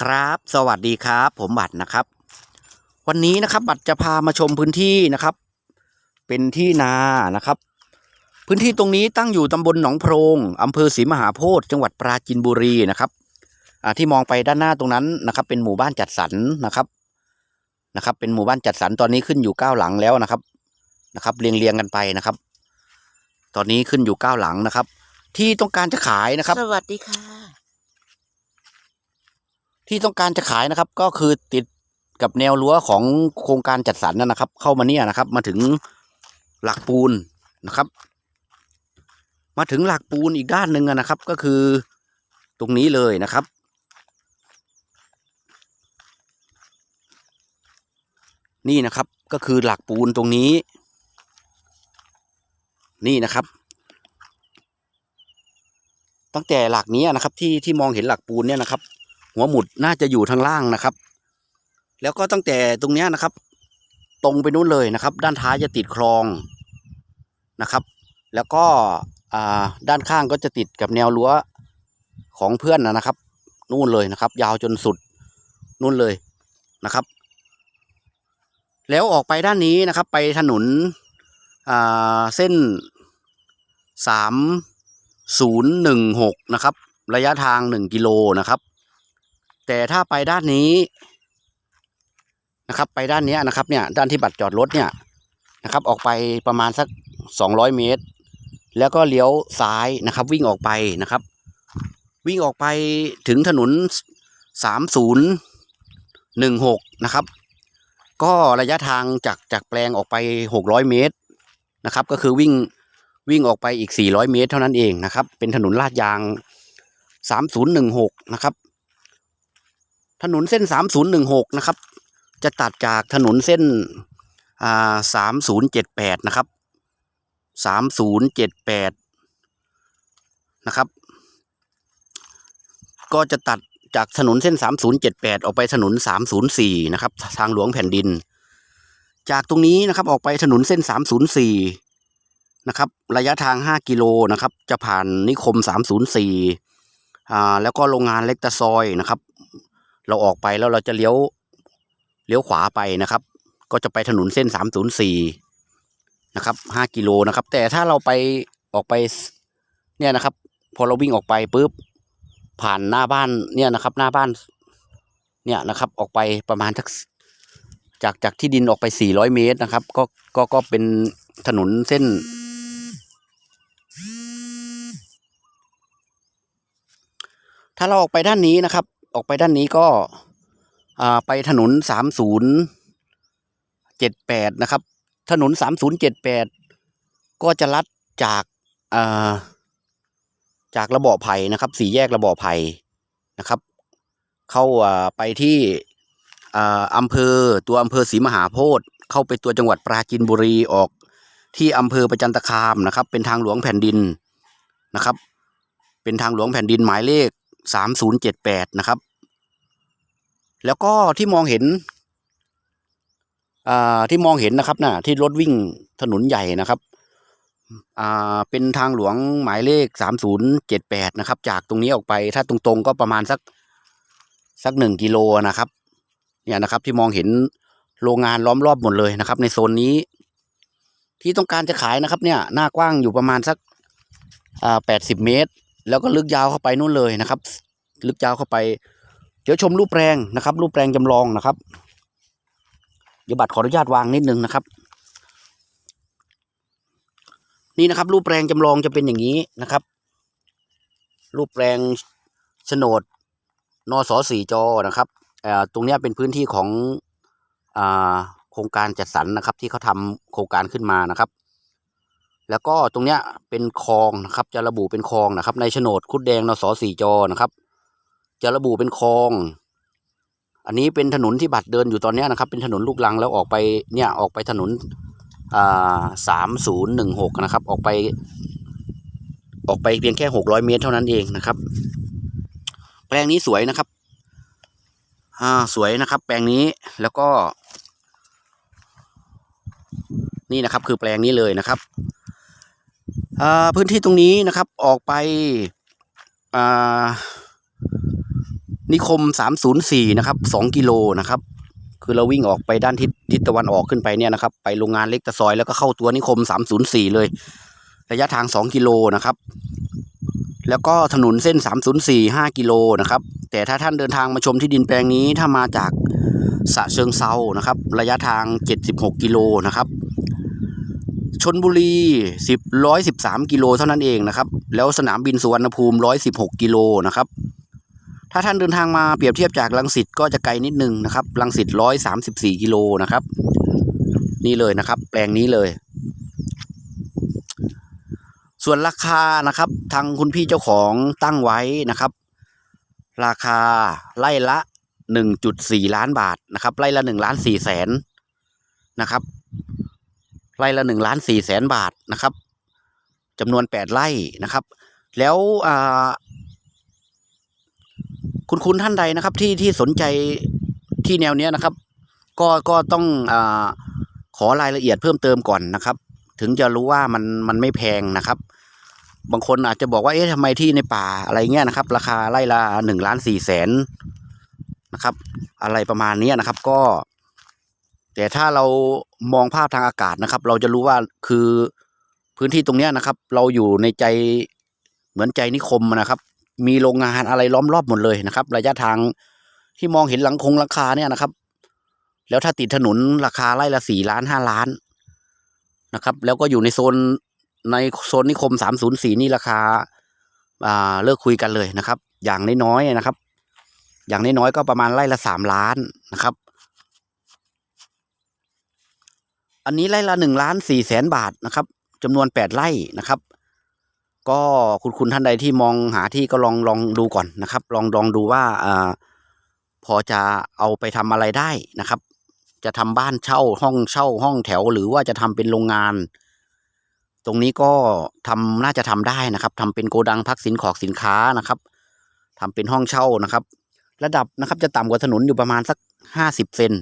ครับ สวัสดีครับ ผมบัตรนะครับ วันนี้นะครับ บัตรจะพามาชมพื้นที่นะครับ เป็นที่นานะครับ พื้นที่ตรงนี้ตั้งอยู่ตำบลหนองโพรงอำเภอศรีมหาโพธิ์จังหวัดปราจีนบุรีนะครับที่มองไปด้านหน้าตรงนั้นนะครับ เป็นหมู่บ้านจัดสรรนะครับนะครับ เป็นหมู่บ้านจัดสรรตอนนี้ขึ้นอยู่เก้าหลังแล้วนะครับนะครับ เรียงเรียงกันไปนะครับ ตอนนี้ขึ้นอยู่เก้าหลังนะครับ ที่ต้องการจะขายนะครับ สวัสดีค่ะ ที่ต้องการจะขายนะครับ ก็คือติดกับแนวรั้วของโครงการจัดสรรน,น,นะครับ เข้ามาเนี่ยนะครับ มาถึงหลักปูนนะครับ มาถึงหลักปูนอีกด้านหนึ่งนะครับ ก็คือตรงนี้เลยนะครับ นี่นะครับก็คือหลักปูนตรงนี้ นี่นะครับ ตั้งแต่หลักนี้นะครับที่ที่มองเห็นหลักปูนเนี่ยนะครับ หัวหมุดน่าจะอยู่ทางล่างนะครับ แล้วก็ตั้งแต่ตรงนี้นะครับ ตรงไปนู้นเลยนะครับ ด้านท้ายจะติดคลองนะครับ แล้วก็ด้านข้างก็จะติดกับแนวรั้วของเพื่อนนะครับ นู่นเลยนะครับ ยาวจนสุดนู่นเลยนะครับ แล้วออกไปด้านนี้นะครับ ไปถนนเส้นสามศูนย์หนึ่งหกนะครับ ระยะทางหนึ่งกิโลนะครับ แต่ถ้าไปด้านนี้นะครับ ไปด้านนี้นะครับเนี่ยด้านที่บัตรจอดรถเนี่ยนะครับ ออกไปประมาณสักสองร้อยเมตร แล้วก็เลี้ยวซ้ายนะครับ วิ่งออกไปนะครับ วิ่งออกไปถึงถนนสามศูนย์หนึ่งหกนะครับ ก็ระยะทางจากจากแปลงออกไปหกร้อยเมตรนะครับ ก็คือวิ่งวิ่งออกไปอีกสี่ร้อยเมตร เท่านั้นเองนะครับ เป็นถนนลาดยางสามศูนย์หนึ่งหกนะครับ ถนนเส้นสามศูนะครับ จะตัดจากถนนเส้นอ่าสามศูนะครับสามศูนะครับ ก็จะตัดจากถนนเส้นสามศูนย์เจ็ดแปดออกไปถนนสามศูนะครับ ทางหลวงแผ่นดิน จากตรงนี้นะครับออกไปถนนเส้นสามศูนะครับ ระยะทางห้ากิโลนะครับ จะผ่านนิคมสามศูนย์สี่อ่า แล้วก็โรงงานเล็กตะซอยนะครับ เราออกไปแล้วเราจะเลี้ยวเลี้ยวขวาไปนะครับ ก็จะไปถนนเส้นสามศูนย์สี่นะครับห้ากิโลนะครับ แต่ถ้าเราไปออกไปเนี่ยนะครับ พอเราวิ่งออกไปปุ๊บผ่านหน้าบ้านเนี่ยนะครับ หน้าบ้านเนี่ยนะครับออกไปประมาณทักจากจากที่ดินออกไปสี่ร้อยเมตรนะครับ ก็ก็ก็เป็นถนนเส้น ถ้าเราออกไปด้านนี้นะครับ ออกไปด้านนี้ก็ไปถนนสามศูนย์เจ็ดแปดนะครับ ถนนสามศูนย์เจ็ดแปดก็จะลัดจากาจากระเบาะไผ่นะครับสี่แยกระเบาะไผ่นะครับ เข้าาไปที่อ่าอำเภอตัวอำเภอศรีมหาโพธิ์เข้าไปตัวจังหวัดปราจีนบุรีออกที่อำเภอประจันตคามนะครับ เป็นทางหลวงแผ่นดินนะครับ เป็นทางหลวงแผ่นดินหมายเลข สามศูนย์เจ็ดแปดนะครับ แล้วก็ที่มองเห็นอ่าที่มองเห็นนะครับน่ะที่รถวิ่งถนนใหญ่นะครับอ่าเป็นทางหลวงหมายเลขสามศูนย์เจ็ดแปดนะครับ จากตรงนี้ออกไปถ้าตรงๆ ก็ประมาณสักสักหนึ่งกิโลนะครับ เนี่ยนะครับที่มองเห็นโรงงานล้อมรอบหมดเลยนะครับ ในโซนนี้ ที่ต้องการจะขายนะครับ เนี่ยหน้ากว้างอยู่ประมาณสักอ่าแปดสิบเมตร แล้วก็ลึกยาวเข้าไปนู่นเลยนะครับ ลึกยาวเข้าไป เดี๋ยวชมรูปแปลงนะครับ รูปแปลงจำลองนะครับ เดี๋ยวบัตรขออนุญาตวางนิดนึงนะครับ นี่นะครับ รูปแปลงจำลองจะเป็นอย่างนี้นะครับ รูปแปลงโฉนดนสสี่จอนะครับตรงนี้เป็นพื้นที่ของอโครงการจัดสรรนะครับ ที่เขาทำโครงการขึ้นมานะครับ แล้วก็ตรงเนี้ยเป็นคลองนะครับ จะระบุเป็นคลองนะครับ ในโฉนดคุดแดงนสสี่จอนะครับ จะระบุเป็นคลอง อันนี้เป็นถนนที่บัตรเดินอยู่ตอนนี้นะครับ เป็นถนนลูกลังแล้วออกไปเนี่ยออกไปถนนอ่าสามศูนย์หนึ่งหกนะครับ ออกไป ออกไปเพียงแค่หกร้อยเมตรเท่านั้นเองนะครับ แปลงนี้สวยนะครับ อ่าสวยนะครับ แปลงนี้แล้วก็ นี่นะครับ คือแปลงนี้เลยนะครับ พื้นที่ตรงนี้นะครับออกไปนิคมสามศูนย์สี่นะครับสองกิโลนะครับ คือเราวิ่งออกไปด้านทิศทิศตะวันออกขึ้นไปเนี่ยนะครับ ไปโรงงานเล็กตะซอยแล้วก็เข้าตัวนิคมสามศูนย์สี่เลย ระยะทางสองกิโลนะครับ แล้วก็ถนนเส้นสามศูนย์สี่ห้ากิโลนะครับ แต่ถ้าท่านเดินทางมาชมที่ดินแปลงนี้ถ้ามาจากสะเชิงเซานะครับ ระยะทางเจ็ดสิบหกกิโลนะครับ ชนบุรีสิบร้อยสิบสามกิโลเท่านั้นเองนะครับ แล้วสนามบินสุวรรณภูมิร้อยสิบหกกิโลนะครับ ถ้าท่านเดินทางมาเปรียบเทียบจากลังสิตก็จะไกลนิดนึงนะครับลังสิตร้อยสามสิบสี่กิโลนะครับ นี่เลยนะครับ แปลงนี้เลย ส่วนราคานะครับ ทางคุณพี่เจ้าของตั้งไว้นะครับ ราคาไร่ละหนึ่งจุดสี่ล้านบาทนะครับไร่ละหนึ่งล้านสี่แสนนะครับ ไร่ละหนึ่งล้านสี่แสนบาทนะครับจำนวนแปดไร่นะครับ แล้วคุณคุณท่านใดนะครับ ที่ที่สนใจที่แนวเนี้ยนะครับ ก็ก็ต้องอขอรายละเอียดเพิ่มเติมก่อนนะครับ ถึงจะรู้ว่ามันมันไม่แพงนะครับ บางคนอาจจะบอกว่าเอ๊ะทำไมที่ในป่าอะไรเงี้ยนะครับ ราคาไร่ละหนึ่งล้านสี่แสนนะครับ อะไรประมาณเนี้ยนะครับ ก็ แต่ถ้าเรามองภาพทางอากาศนะครับ เราจะรู้ว่าคือพื้นที่ตรงนี้นะครับ เราอยู่ในใจเหมือนใจนิคมนะครับ มีโรงงานอะไรล้อมรอบหมดเลยนะครับ ระยะทางที่มองเห็นหลังคงราคาเนี่ยนะครับ แล้วถ้าติดถนนราคาไร่ละสี่ล้านห้าล้านนะครับ แล้วก็อยู่ในโซนในโซนนิคมสามศูนย์สี่นี่ราคาอ่าเลิกคุยกันเลยนะครับ อย่างน้อยๆนะครับ อย่างน้อยๆก็ประมาณไร่ละสามล้านนะครับ อันนี้ไร่ละหนึ่งล้านสี่แสนบาทนะครับจำนวนแปดไร่นะครับ ก็คุณคุณท่านใดที่มองหาที่ก็ลองลองดูก่อนนะครับ ลองลองดูว่าอ่าพอจะเอาไปทำอะไรได้นะครับ จะทำบ้านเช่าห้องเช่าห้องแถว หรือว่าจะทำเป็นโรงงาน ตรงนี้ก็ทำน่าจะทำได้นะครับทำเป็นโกดังพักสินขอกสินค้านะครับทำเป็นห้องเช่านะครับ ระดับนะครับจะต่ำกว่าถนนอยู่ประมาณสักห้าสิบเซน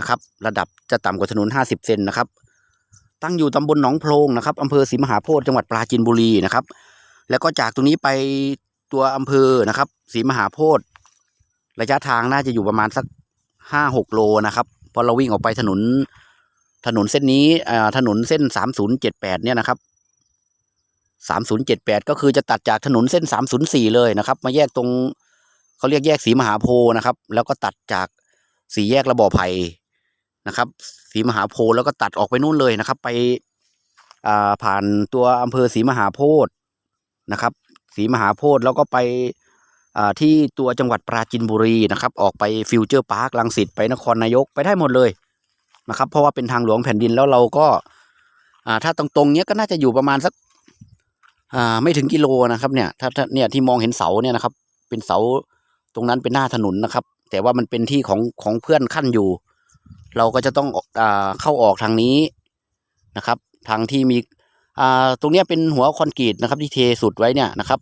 นะครับ ระดับจะต่ำกว่าถนนห้าสิบเซนนะครับ ตั้งอยู่ตำบลหนองโพรงนะครับอำเภอศรีมหาโพธิ์จังหวัดปราจีนบุรีนะครับ แล้วก็จากตรงนี้ไปตัวอำเภอนะครับศรีมหาโพธิ์ระยะทางน่าจะอยู่ประมาณสักห้าหกโลนะครับพอเราวิ่งออกไปถนนถนนเส้นนี้ถนนเส้นสามศูนย์เจ็ดแปดเนี่ยนะครับสามศูนย์เจ็ดแปดก็คือจะตัดจากถนนเส้นสามศูนย์สี่เลยนะครับ มาแยกตรงเขาเรียกแยกศรีมหาโพธินะครับ แล้วก็ตัดจากสี่แยกระบอไผ่ นะครับศรีมหาโพธิ์แล้วก็ตัดออกไปนู่นเลยนะครับ ไปอ่าผ่านตัวอำเภอศรีมหาโพธิ์นะครับศรีมหาโพธิ์แล้วก็ไปอ่าที่ตัวจังหวัดปราจีนบุรีนะครับ ออกไปฟิวเจอร์พาร์คลังสิตไปนครนายกไปได้หมดเลยนะครับ เพราะว่าเป็นทางหลวงแผ่นดินแล้วเราก็อ่าถ้าตรงๆเนี้ยก็น่าจะอยู่ประมาณสักอ่าไม่ถึงกิโลนะครับเนี่ยถ้าเนี่ยที่มองเห็นเสาเนี่ยนะครับ เป็นเสาตรงนั้นเป็นหน้าถนนนะครับ แต่ว่ามันเป็นที่ของของเพื่อนขั้นอยู่ เราก็จะต้องอ่าเข้าออกทางนี้นะครับ ทางที่มีอ่าตรงนี้เป็นหัวคอนกรีตนะครับ ที่เทสุดไว้เนี่ยนะครับ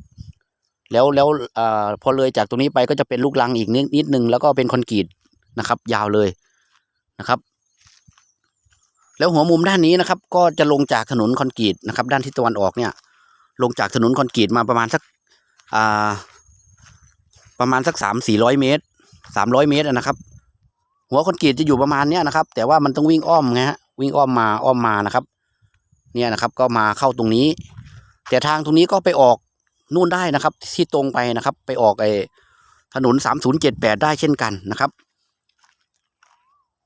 แล้วแล้วอ่าพอเลยจากตรงนี้ไปก็จะเป็นลูกรังอีกนิดนิดนึงแล้วก็เป็นคอนกรีตนะครับ ยาวเลยนะครับ แล้วหัวมุมด้านนี้นะครับ ก็จะลงจากถนนคอนกรีตนะครับ ด้านทิศตะวันออกเนี่ย ลงจากถนนคอนกรีตมาประมาณสักอ่าประมาณสักสามสี่ร้อยเมตรสามร้อยเมตรนะครับ หัวคอนกรีตจะอยู่ประมาณเนี้ยนะครับ แต่ว่ามันต้องวิ่งอ้อมไงฮะวิ่งอ้อมมาอ้อมมานะครับ เนี่ยนะครับก็มาเข้าตรงนี้ แต่ทางตรงนี้ก็ไปออกนู่นได้นะครับ ที่ตรงไปนะครับ ไปออกไอ้ถนนสามศูนย์เจ็ดแปดได้เช่นกันนะครับ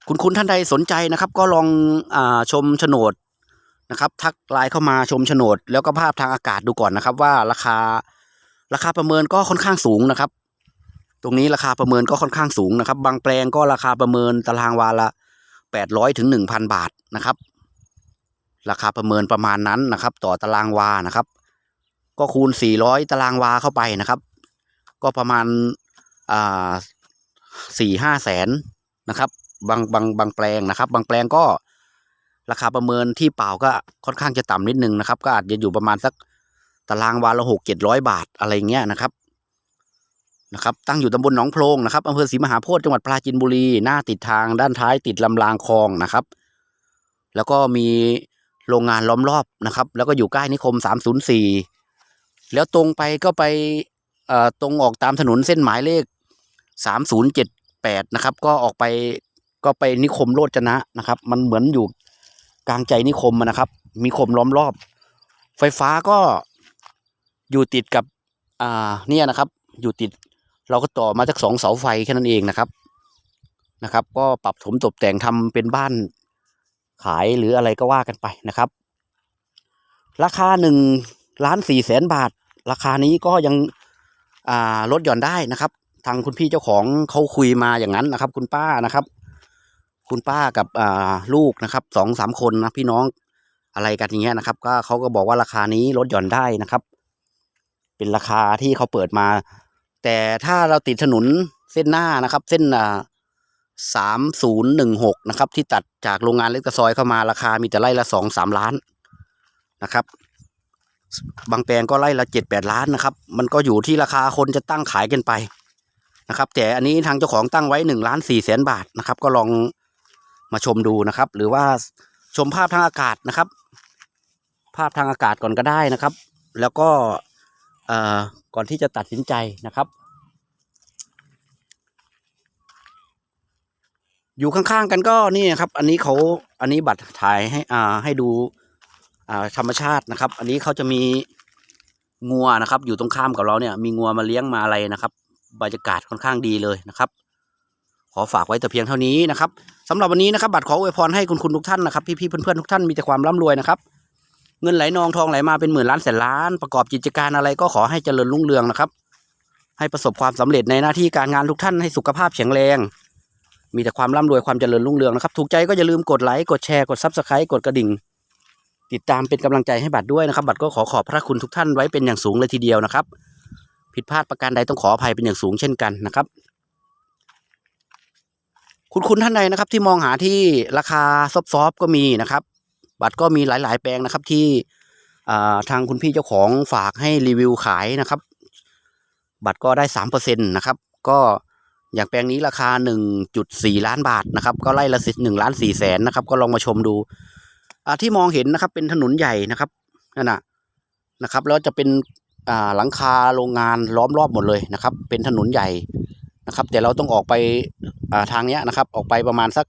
คุณคุณท่านใดสนใจนะครับ ก็ลองอาชมโฉนดนะครับ ทักไลน์เข้ามาชมโฉนด แล้วก็ภาพทางอากาศดูก่อนนะครับ ว่าราคาราคาประเมินก็ค่อนข้างสูงนะครับ ตรงนี้ราคาประเมินก็ค่อนข้างสูงนะครับ บางแปลงก็ราคาประเมินตารางวาละแปดร้อยถึงหนึ่งพันบาทนะครับ ราคาประเมินประมาณนั้นนะครับ ต่อตารางวานะครับ ก็คูณสี่ร้อยตารางวาเข้าไปนะครับ ก็ประมาณอ่าสี่ห้าแสนนะครับ บางบางบางแปลงนะครับ บางแปลงก็ราคาประเมินที่เปล่าก็ค่อนข้างจะต่ำนิดนึงนะครับ ก็อาจจะอยู่ประมาณสักตารางวาละหกเจ็ดร้อยบาทอะไรเงี้ยนะครับ นะครับตั้งอยู่ตำบลหนองโพรงนะครับอำเภอศรีมหาโพธิจังหวัดปราจีนบุรี หน้าติดทางด้านท้ายติดลำรางคลองนะครับ แล้วก็มีโรงงานล้อมรอบนะครับ แล้วก็อยู่ใกล้นิคมสามศูนย์สี่แล้วตรงไปก็ไปเอ่อตรงออกตามถนนเส้นหมายเลขสามศูนะครับ ก็ออกไปก็ไปนิคมโรจนะนะครับ มันเหมือนอยู่กลางใจนิคมนะครับ มีคมล้อมรอบ ไฟฟ้าก็อยู่ติดกับอ่าเนี่ยนะครับ อยู่ติด เราก็ต่อมาจากสองเสาไฟแค่นั้นเองนะครับนะครับ ก็ปรับถมตกแต่งทำเป็นบ้านขายหรืออะไรก็ว่ากันไปนะครับ ราคาหนึ่งล้านสี่แสนบาท ราคานี้ก็ยังอ่าลดหย่อนได้นะครับ ทางคุณพี่เจ้าของเขาคุยมาอย่างนั้นนะครับ คุณป้านะครับ คุณป้ากับอ่าลูกนะครับสองสามคนนะพี่น้องอะไรกันอย่างเงี้ยนะครับ ก็เขาก็บอกว่าราคานี้ลดหย่อนได้นะครับ เป็นราคาที่เขาเปิดมา แต่ถ้าเราติดถนนเส้นหน้านะครับ เส้นอ่าสามศูนย์หนึ่งหกนะครับ ที่ตัดจากโรงงานเล็กตะซอยเข้ามาราคามีแต่ไร่ละสองสามล้านนะครับ บางแปลงก็ไร่ละเจ็ดแปดล้านนะครับ มันก็อยู่ที่ราคาคนจะตั้งขายกันไปนะครับ แต่อันนี้ทางเจ้าของตั้งไว้หนึ่งล้านสี่แสนบาทนะครับ ก็ลองมาชมดูนะครับ หรือว่าชมภาพทางอากาศนะครับ ภาพทางอากาศก่อนก็ได้นะครับ แล้วก็ ก่อนที่จะตัดสินใจนะครับ อยู่ข้างๆกันก็นี่นะครับ อันนี้เขาอันนี้บัตรถ่ายให้อ่าให้ดูอ่าธรรมชาตินะครับ อันนี้เขาจะมีงัวนะครับ อยู่ตรงข้ามกับเราเนี่ย มีงัวมาเลี้ยงมาอะไรนะครับบรรยากาศค่อนข้างดีเลยนะครับ ขอฝากไว้แต่เพียงเท่านี้นะครับสำหรับวันนี้นะครับ บัตรขออวยพรให้คุณคุณทุกท่านนะครับพี่ๆเพื่อนๆทุกท่านมีแต่ความร่ำรวยนะครับ เงินไหลนองทองไหลมาเป็นหมื่นล้านแสนล้าน ประกอบกิจการอะไรก็ขอให้เจริญรุ่งเรืองนะครับ ให้ประสบความสำเร็จในหน้าที่การงานทุกท่านให้สุขภาพแข็งแรง มีแต่ความร่ำรวยความเจริญรุ่งเรืองนะครับ ถูกใจก็อย่าลืมกดไลค์กดแชร์กดซับสไครต์กดกระดิ่ง ติดตามเป็นกำลังใจให้บัตรด้วยนะครับ บัตรก็ขอขอบพระคุณทุกท่านไว้เป็นอย่างสูงเลยทีเดียวนะครับ ผิดพลาดประการใดต้องขออภัยเป็นอย่างสูงเช่นกันนะครับคุณคุณท่านใดนะครับที่มองหาที่ราคาซอฟๆก็มีนะครับ บัตรก็มีหลาย ๆ แปลงนะครับที่ทางคุณพี่เจ้าของฝากให้รีวิวขายนะครับ บัตรก็ได้สามเปอร์เซ็นตนะครับ ก็อย่างแปลงนี้ราคาหนึ่งจุดสี่ล้านบาทนะครับ ก็ไล่ละสิหนึ่งล้านสี่แสนนะครับ ก็ลองมาชมดูที่มองเห็นนะครับ เป็นถนนใหญ่นะครับนั่นนะนะครับ แล้วจะเป็นหลังคาโรงงานล้อมรอบหมดเลยนะครับ เป็นถนนใหญ่นะครับ แต่เราต้องออกไปทางเนี้ยนะครับ ออกไปประมาณสัก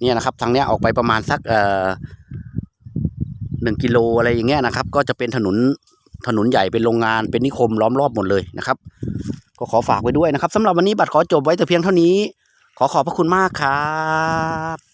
เนี่ยนะครับ ทางเนี้ยออกไปประมาณสักเอ่อ หนึ่งกิโลอะไรอย่างเงี้ยนะครับ ก็จะเป็นถนนถนนใหญ่เป็นโรงงานเป็นนิคมล้อมรอบหมดเลยนะครับ ก็ขอฝากไว้ด้วยนะครับสำหรับวันนี้บัตรขอจบไว้แต่เพียงเท่านี้ ขอขอบพระคุณมากครับ